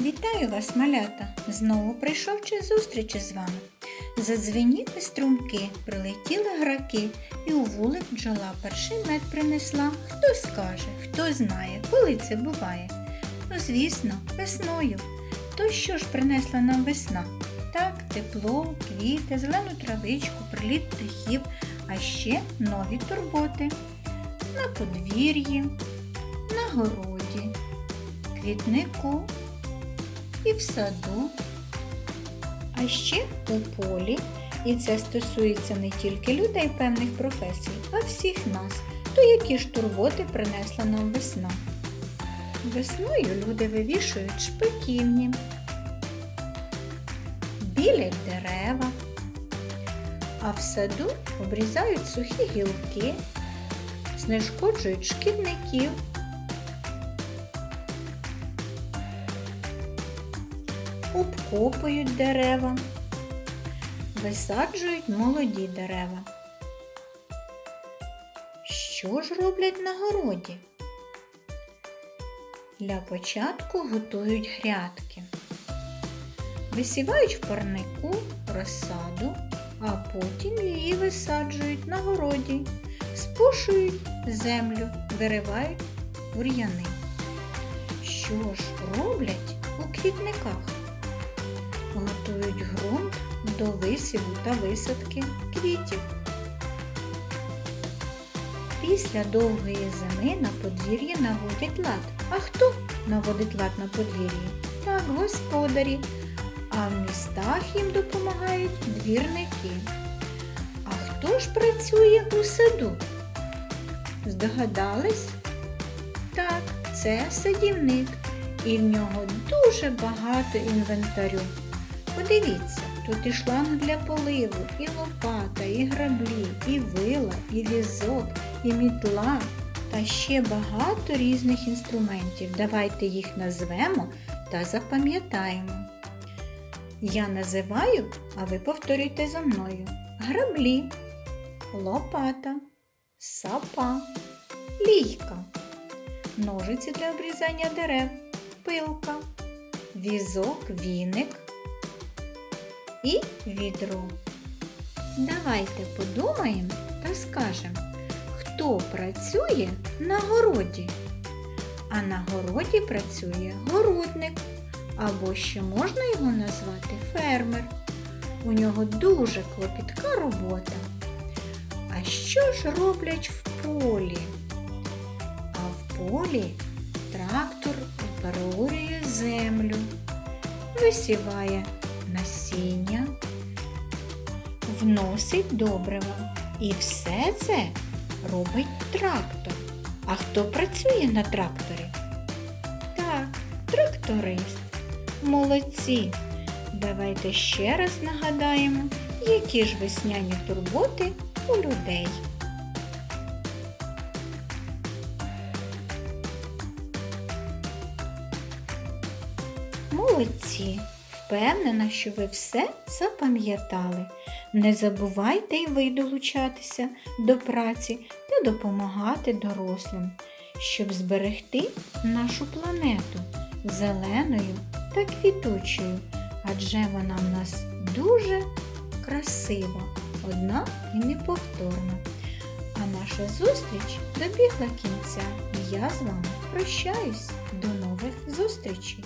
Вітаю вас, малята! Знову прийшов час зустрічі з вами. Задзвеніли струмки, прилетіли граки, і у вулик бджола перший мед принесла. Хто скаже, хто знає, коли це буває? Ну, звісно, весною. То що ж принесла нам весна? Так, тепло, квіти, зелену травичку, приліт птахів, а ще нові турботи. На подвір'ї, на городі, квітнику і в саду, а ще у полі. І це стосується не тільки людей певних професій, а всіх нас. То які ж турботи принесла нам весна? Весною люди вивішують шпиківні, білять дерева, а в саду обрізають сухі гілки, знешкоджують шкідників. Обкопують дерева, висаджують молоді дерева. Що ж роблять на городі? Для початку готують грядки. Висівають в парнику розсаду, а потім її висаджують на городі, спушують землю, виривають бур'яни. Що ж роблять у квітниках? Готують ґрунт до висіву та висадки квітів. Після довгої зими на подвір'ї наводять лад. А хто наводить лад на подвір'ї? Так, господарі. А в містах їм допомагають двірники. А хто ж працює у саду? Здогадались? Так, це садівник, і в нього дуже багато інвентарю. Подивіться, тут і шланг для поливу, і лопата, і граблі, і вила, і візок, і мітла та ще багато різних інструментів. Давайте їх назвемо та запам'ятаємо. Я називаю, а ви повторюйте за мною. Граблі, лопата, сапа, лійка, ножиці для обрізання дерев, пилка, візок, віник і відро. Давайте подумаємо та скажемо, хто працює на городі. А на городі працює городник, або ще можна його назвати фермер. У нього дуже клопітка робота. А що ж роблять в полі? А в полі трактор переорює землю, висіває насіння, вносить добрива. І все це робить трактор. А хто працює на тракторі? Так, тракторист. Молодці! Давайте ще раз нагадаємо, які ж весняні турботи у людей. Молодці! Впевнена, що ви все запам'ятали. Не забувайте й ви долучатися до праці та допомагати дорослим, щоб зберегти нашу планету зеленою та квітучою, адже вона в нас дуже красива, одна і неповторна. А наша зустріч добігла кінця, я з вами прощаюсь. До нових зустрічей!